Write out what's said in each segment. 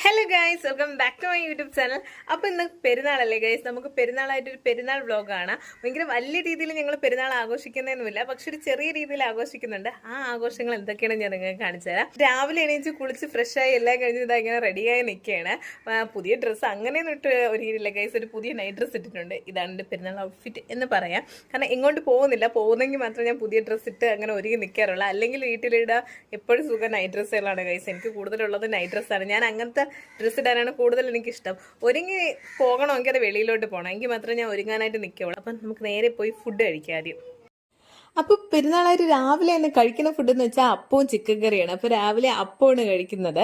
Hello guys welcome back to my YouTube channel അപ്പോൾ ഇന്ന് പെരുന്നാളല്ലേ guys നമുക്ക് പെരുന്നാളായിട്ട് ഒരു പെരുന്നാൾ വ്ലോഗാണ് ഭയങ്കര വലിയ രീതിയിൽ ഞങ്ങൾ പെരുന്നാൾ ആഘോഷിക്കുന്നതൊന്നുമില്ല പക്ഷെ ഒരു ചെറിയ രീതിയിൽ ആഘോഷിക്കുന്നുണ്ട്. ആ ആഘോഷങ്ങൾ എന്തൊക്കെയാണ് ഞാൻ നിങ്ങൾക്ക് കാണിച്ചു തരാം. രാവിലെ എണീച്ച് കുളിച്ച് ഫ്രഷായി എല്ലാം കഴിഞ്ഞ് ഇതാ ഇങ്ങനെ റെഡിയായി നിൽക്കുകയാണ്. പുതിയ ഡ്രസ്സ് അങ്ങനെയൊന്നും ഇട്ട് ഒരുങ്ങിയില്ല ഗൈസ് ഒരു പുതിയ നൈറ്റ് ഡ്രസ്സ് ഇട്ടിട്ടുണ്ട്. ഇതാണ് എന്റെ പെരുന്നാൾ ഔട്ട്ഫിറ്റ് എന്ന് പറയാം. കാരണം എങ്ങോട്ട് പോകുന്നില്ല. പോകുന്നെങ്കിൽ മാത്രം ഞാൻ പുതിയ ഡ്രസ്സ് ഇട്ട് അങ്ങനെ ഒരുങ്ങി നിൽക്കാറുള്ളൂ. അല്ലെങ്കിൽ വീട്ടിലിടുക എപ്പോഴും സുഖം നൈറ്റ് ഡ്രസ്സുകളാണ് ഗൈസ് എനിക്ക് കൂടുതലുള്ളത് നൈറ്റ് ഡ്രസ്സാണ് ഞാൻ അങ്ങനത്തെ ഡ്രസ്സ് ഇടാനാണ് കൂടുതൽ എനിക്കിഷ്ടം. ഒരുങ്ങി പോകണമെങ്കിൽ അത് വെളിയിലോട്ട് പോകണം എങ്കിൽ മാത്രമേ ഞാൻ ഒരുങ്ങാനായിട്ട് നിൽക്കുള്ളൂ അപ്പം നമുക്ക് നേരെ പോയി ഫുഡ് കഴിക്കാം ആദ്യം. അപ്പോൾ പെരുന്നാളായിട്ട് രാവിലെ തന്നെ കഴിക്കുന്ന ഫുഡ് എന്ന് വെച്ചാൽ അപ്പവും ചിക്കൻ കറിയാണ്. അപ്പോൾ രാവിലെ അപ്പമാണ് കഴിക്കുന്നത്.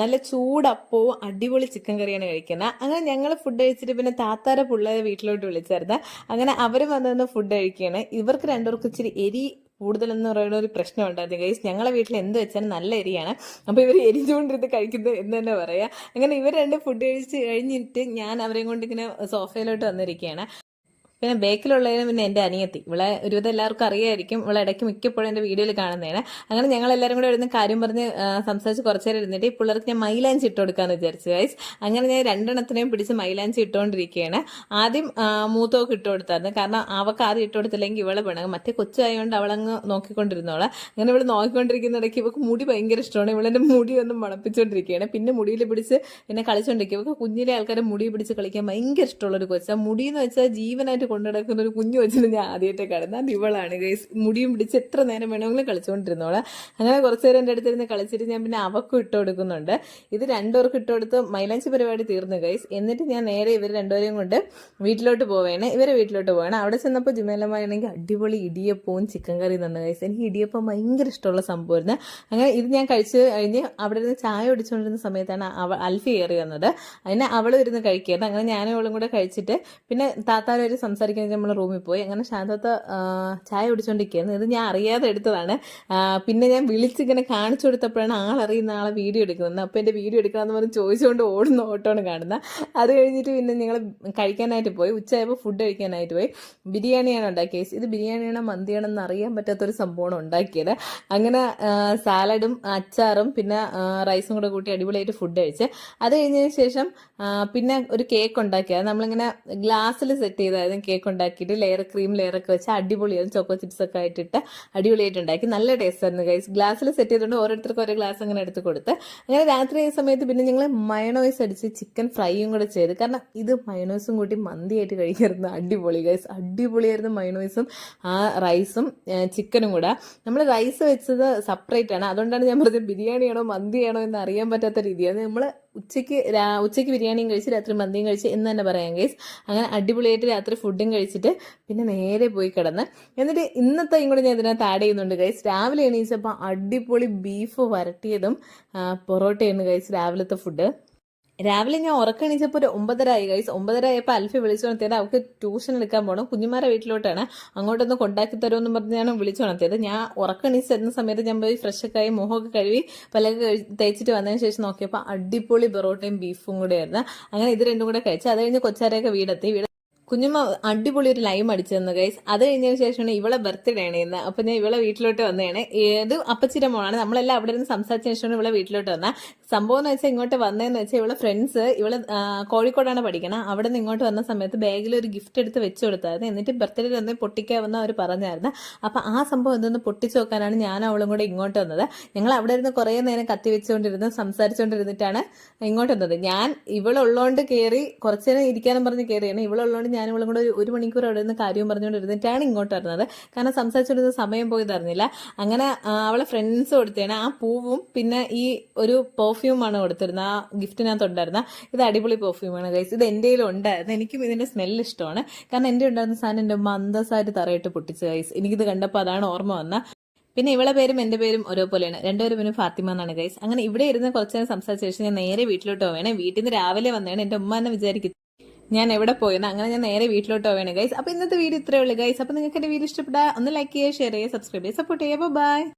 നല്ല ചൂട് ചൂടപ്പവും അടിപൊളി ചിക്കൻ കറിയാണ് കഴിക്കുന്നത്. അങ്ങനെ ഞങ്ങൾ ഫുഡ് കഴിച്ചിട്ട് പിന്നെ താത്താരെ പിള്ളേരെ വീട്ടിലോട്ട് വിളിച്ചായിരുന്നു. അങ്ങനെ അവർ വന്നു ഫുഡ് കഴിക്കുകയാണ്. ഇവർക്ക് രണ്ടുപേർക്കും ഇച്ചിരി എരി കൂടുതലെന്ന് പറയുന്ന ഒരു പ്രശ്നം ഉണ്ടായിരുന്നു ഗൈസ് ഞങ്ങളെ വീട്ടിൽ എന്ത് വെച്ചാലും നല്ല എരിയാണ് അപ്പോൾ ഇവർ എരിഞ്ഞുകൊണ്ടിരുന്ന് കഴിക്കുന്നത് എന്ന് തന്നെ പറയാം. അങ്ങനെ ഇവർ രണ്ട് ഫുഡ് കഴിച്ച് കഴിഞ്ഞിട്ട് ഞാൻ അവരെയും കൊണ്ട് ഇങ്ങനെ സോഫയിലോട്ട് വന്നിരിക്കുകയാണ്. പിന്നെ ബേക്കിലുള്ളതിന് പിന്നെ എന്റെ അനിയത്തി. ഇവിടെ ഒരുവിധം എല്ലാവർക്കും അറിയായിരിക്കും. ഇവിടെ ഇടയ്ക്ക് മിക്കപ്പോഴും എന്റെ വീഡിയോയിൽ കാണുന്നതാണ്. അങ്ങനെ ഞങ്ങൾ എല്ലാവരും കൂടെ ഇരുന്ന് കാര്യം പറഞ്ഞ് സംസാരിച്ച് കുറച്ച് നേരം ഇരുന്നിട്ട് പിള്ളേർക്ക് ഞാൻ മൈലാഞ്ചി ഇട്ട് കൊടുക്കാമെന്ന് വിചാരിച്ചു ഗൈസ് അങ്ങനെ ഞാൻ രണ്ടെണ്ണത്തിനെയും പിടിച്ച് മൈലാഞ്ചി ഇട്ടുകൊണ്ടിരിക്കുകയാണ്. ആദ്യം മൂത്തോക്ക് ഇട്ട് കൊടുത്തായിരുന്നു. കാരണം അവൾക്ക് ആദ്യം ഇട്ട് കൊടുത്തില്ലെങ്കിൽ ഇവളെ വേണം മറ്റേ കൊച്ചായതുകൊണ്ട് അവളങ്ങ് നോക്കിക്കൊണ്ടിരുന്നോളെ അങ്ങനെ ഇവൾ നോക്കിക്കൊണ്ടിരിക്കുന്ന ഇടയ്ക്ക് ഇവൾക്ക് മുടി ഭയങ്കര ഇഷ്ടമാണ്. ഇവളെന്റെ മുടി ഒന്ന് മണപ്പിച്ചുകൊണ്ടിരിക്കുകയാണ് പിന്നെ മുടിയിൽ പിടിച്ച് എന്നെ കളിച്ചുകൊണ്ടിരിക്കും ഇവൾക്ക് കുഞ്ഞിലെ ആൾക്കാരെ മുടി പിടിച്ച് കളിക്കാൻ ഭയങ്കര ഇഷ്ടമുള്ള ഒരു കൊച്ചാണ് മുടി എന്ന് വെച്ചാൽ ജീവനായിട്ട് കൊണ്ടു നടക്കുന്ന ഒരു കുഞ്ഞു വെച്ചിട്ട് ഞാൻ ആദ്യമായിട്ട് കടന്ന അത് ഇവളാണ് ഗൈസ് മുടിയും പിടിച്ച് എത്ര നേരം വേണമെങ്കിലും കളിച്ചുകൊണ്ടിരുന്നോളെ അങ്ങനെ കുറച്ച് നേരം എന്റെ അടുത്തിരുന്ന് കളിച്ചിട്ട് ഞാൻ പിന്നെ അവക്കും ഇട്ട് കൊടുക്കുന്നുണ്ട്. ഇത് രണ്ടുപേർക്ക് ഇട്ട് കൊടുത്ത് മൈലാഞ്ചി പരിപാടി തീർന്നു ഗൈസ് എന്നിട്ട് ഞാൻ നേരെ ഇവർ രണ്ടുപേരെയും കൊണ്ട് വീട്ടിലോട്ട് പോവേണ്. ഇവരെ വീട്ടിലോട്ട് പോവാണ്. അവിടെ ചെന്നപ്പോൾ ജുമേലമാണെങ്കിൽ അടിപൊളി ഇടിയപ്പവും ചിക്കൻ കറിയും തന്നെ ഗൈസ് എനിക്ക് ഇടിയപ്പം ഭയങ്കര ഇഷ്ടമുള്ള സംഭവമായിരുന്നു. അങ്ങനെ ഇത് ഞാൻ കഴിച്ച് കഴിഞ്ഞ് അവിടെ ഇരുന്ന് ചായ ഓടിച്ചുകൊണ്ടിരുന്ന സമയത്താണ് അവ അൽഫി കയറി വന്നത്. അതിനെ അവളും ഇരുന്ന് കഴിക്കുന്നത് അങ്ങനെ ഞാനും അവളും കൂടെ കഴിച്ചിട്ട് പിന്നെ താത്താരും ഒരു സംസാരിക്കാൻ നമ്മൾ റൂമിൽ പോയി. അങ്ങനെ ശാന്തത്ത ചായ കുടിച്ചുകൊണ്ടിരിക്കുകയായിരുന്നു ഇത് ഞാൻ അറിയാതെ എടുത്തതാണ്. പിന്നെ ഞാൻ വിളിച്ചിങ്ങനെ കാണിച്ചു കൊടുത്തപ്പോഴാണ് ആളറിയുന്ന ആളെ വീഡിയോ എടുക്കുന്നത്. അപ്പോൾ എന്റെ വീഡിയോ എടുക്കണമെന്ന് പറഞ്ഞ് ചോദിച്ചുകൊണ്ട് ഓടുന്ന ഓട്ടമാണ് കാണുന്ന. അത് കഴിഞ്ഞിട്ട് പിന്നെ ഞങ്ങൾ കഴിക്കാനായിട്ട് പോയി. ഉച്ചയായപ്പോൾ ഫുഡ് കഴിക്കാനായിട്ട് പോയി. ബിരിയാണിയാണ് ഉണ്ടാക്കിയത് ഇത് ബിരിയാണിയാണോ മന്തിയാണെന്ന് അറിയാൻ പറ്റാത്തൊരു സംഭവമാണ് ഉണ്ടാക്കിയത്. അങ്ങനെ സാലഡും അച്ചാറും പിന്നെ റൈസും കൂടെ കൂട്ടി അടിപൊളിയായിട്ട് ഫുഡ് കഴിച്ച്. അത് കഴിഞ്ഞതിന് ശേഷം പിന്നെ ഒരു കേക്ക് ഉണ്ടാക്കിയത്. നമ്മളിങ്ങനെ ഗ്ലാസ്സിൽ സെറ്റ് ചെയ്തായിരുന്നു. കേക്ക് ഉണ്ടാക്കിയിട്ട് ലെയർ ക്രീം ലെയർ ഒക്കെ വെച്ച് അടിപൊളിയായിരുന്നു ചോക്കോ ചിപ്സ് ഒക്കെ ആയിട്ടിട്ട് അടിപൊളിയായിട്ട് ഉണ്ടാക്കി. നല്ല ടേസ്റ്റ് ആയിരുന്നു ഗൈസ് ഗ്ലാസ്സിൽ സെറ്റ് ചെയ്തുകൊണ്ട് ഓരോരുത്തർക്കും ഓരോ ഗ്ലാസ് അങ്ങനെ എടുത്ത് കൊടുത്ത്. അങ്ങനെ രാത്രി ഈ സമയത്ത് പിന്നെ ഞങ്ങൾ മയണോയ്സ് അടിച്ച് ചിക്കൻ ഫ്രൈയും കൂടെ ചെയ്ത്. കാരണം ഇത് മയണോയ്സും കൂട്ടി മന്തിയായിട്ട് കഴിക്കായിരുന്നു. അടിപൊളി ഗൈസ് അടിപൊളിയായിരുന്നു മയണോയ്സും ആ റൈസും ചിക്കനും കൂടെ. നമ്മൾ റൈസ് വെച്ചത് സെപ്പറേറ്റ് ആണ്. അതുകൊണ്ടാണ് ഞാൻ പറഞ്ഞത് ബിരിയാണിയാണോ മന്തിയാണോ എന്ന് അറിയാൻ പറ്റാത്ത രീതിയാണ് നമ്മൾ ഉച്ചയ്ക്ക് ഉച്ചയ്ക്ക് ബിരിയാണിയും കഴിച്ച് രാത്രി മന്തിയും കഴിച്ച് എന്ന് തന്നെ പറയാം ഗൈസ് അങ്ങനെ അടിപൊളിയായിട്ട് രാത്രി ഫുഡും കഴിച്ചിട്ട് പിന്നെ നേരെ പോയി കിടന്ന്. എന്നിട്ട് ഇന്നത്തെ കൂടെ ഞാൻ ഇതിനകത്ത് ആഡ് ചെയ്യുന്നുണ്ട് ഗൈസ് രാവിലെ എണീച്ചപ്പോൾ അടിപൊളി ബീഫ് വരട്ടിയതും പൊറോട്ടയാണ് ഗൈസ് രാവിലത്തെ ഫുഡ് രാവിലെ ഞാൻ ഉറക്കണിച്ചപ്പോൾ ഒരു ഒമ്പതര ആയി ഗൈസ് ഒമ്പതര ആയപ്പോൾ അൽഫി വിളിച്ചു ഉണർത്തിയത് അവൾക്ക് ട്യൂഷൻ എടുക്കാൻ പോകണം കുഞ്ഞുമാരെ വീട്ടിലോട്ടാണ്. അങ്ങോട്ടൊന്ന് കൊണ്ടാക്കി തരുമെന്ന് പറഞ്ഞാണ് വിളിച്ചു ഉണർത്തിയത് ഞാൻ ഉറക്കണിച്ച് തരുന്ന സമയത്ത് ഞാൻ പോയി ഫ്രഷ് ഒക്കെ ആയി മുഖമൊക്കെ കഴുകി പലക തേച്ചിട്ട് വന്നതിന് ശേഷം നോക്കിയപ്പോൾ അടിപൊളി പൊറോട്ടയും ബീഫും കൂടെ ആയിരുന്നു. അങ്ങനെ ഇത് രണ്ടും കൂടെ കഴിച്ചു അത് കഴിഞ്ഞ് കൊച്ചാരെയൊക്കെ വീടെത്തി. വീട് കുഞ്ഞുമ്മ അടിപൊളി ഒരു ലൈം അടിച്ചു തന്നു ഗൈസ് അത് കഴിഞ്ഞതിന് ശേഷമാണ് ഇവളെ ബർത്ത്ഡേ ആണ് ഇന്ന് അപ്പൊ ഞാൻ ഇവളെ വീട്ടിലോട്ട് വന്നതാണ്. ഏത് അപ്പച്ചിയുടെ മോളാണ്. നമ്മളെല്ലാം അവിടെ നിന്ന് സംസാരിച്ച ശേഷമാണ് ഇവളെ വീട്ടിലോട്ട് വന്ന സംഭവം എന്ന് വെച്ചാൽ ഇങ്ങോട്ട് വന്നതെന്ന് വെച്ചാൽ ഇവളെ ഫ്രണ്ട്സ് ഇവൾ കോഴിക്കോടാണ് പഠിക്കണം. അവിടെ നിന്ന് ഇങ്ങോട്ട് വന്ന സമയത്ത് ബാഗിൽ ഒരു ഗിഫ്റ്റ് എടുത്ത് വെച്ചു കൊടുത്തായിരുന്നു. എന്നിട്ട് ബർത്ത്ഡേ തന്നെ പൊട്ടിക്കാമെന്ന് അവർ പറഞ്ഞായിരുന്നു. അപ്പൊ ആ സംഭവം എന്തൊന്ന് പൊട്ടിച്ചു നോക്കാനാണ് ഞാൻ അവളും കൂടെ ഇങ്ങോട്ട് വന്നത്. ഞങ്ങൾ അവിടെ ഇരുന്ന് കുറേ നേരം കത്തി വെച്ചുകൊണ്ടിരുന്ന് സംസാരിച്ചുകൊണ്ടിരുന്നിട്ടാണ് ഇങ്ങോട്ട് വന്നത്. ഞാൻ ഇവളുള്ളോണ്ട് കയറി കുറച്ചു നേരം ഇരിക്കാനും പറഞ്ഞ് കയറിയാണ് ഇവളുള്ളോണ്ട് ഞാൻ ഇവളും കൂടെ ഒരു- ഒരു മണിക്കൂർ അവിടെ നിന്ന് കാര്യം പറഞ്ഞുകൊണ്ടിരുന്നിട്ടാണ് ഇങ്ങോട്ട് വരുന്നത്. കാരണം സംസാരിച്ചുകൊണ്ടിരുന്ന സമയം പോയി തരുന്നില്ല അങ്ങനെ അവളെ ഫ്രണ്ട്സ് കൊടുത്തേണ്. ആ പൂവും പിന്നെ ഈ ഒരു പെർഫ്യൂമാണ് കൊടുത്തിരുന്നത്. ആ ഗിഫ്റ്റിനകത്ത് ഉണ്ടായിരുന്ന ഇത് അടിപൊളി പെർഫ്യൂമാണ് ഗൈസ് ഇത് എന്റെ ഉണ്ടായിരുന്നു എനിക്കും ഇതിന്റെ സ്മെല്ല് ഇഷ്ടമാണ്. കാരണം എന്റെ ഉണ്ടായിരുന്ന സാധനം എന്റെ മന്ദസായിട്ട് തറയിട്ട് പൊട്ടിച്ച് ഗൈസ് എനിക്കിത് കണ്ടപ്പോൾ അതാണ് ഓർമ്മ വന്ന പിന്നെ ഇവളെ പേരും എന്റെ പേരും ഒരേപോലെയാണ്. രണ്ടുപേരും പിന്നെ ഫാത്തിമ എന്നാണ് ഗൈസ് അങ്ങനെ ഇവിടെ ഇരുന്ന് കുറച്ച് നേരം സംസാരിച്ച ശേഷം ഞാൻ നേരെ വീട്ടിലോട്ട് പോവേണേ വീട്ടിൽ നിന്ന് രാവിലെ വന്നതാണ്. എന്റെ ഉമ്മ എന്നെ വിചാരിക്കും ഞാൻ എവിടെ പോയെന്ന് അങ്ങനെ ഞാൻ നേരെ വീട്ടിലോട്ട് പോവുകയാണ് ഗൈസ് അപ്പൊ ഇന്നത്തെ വീഡിയോ ഇത്രയേ ഉള്ളൂ ഗൈസ് അപ്പൊ നിങ്ങൾക്ക് എന്റെ വീഡിയോ ഇഷ്ടപ്പെട്ടാൽ ഒന്ന് ലൈക്ക് ചെയ്യുക ഷെയർ ചെയ്യുക സബ്സ്ക്രൈബ് ചെയ്യുക സപ്പോർട്ട് ചെയ്യുക. ബൈ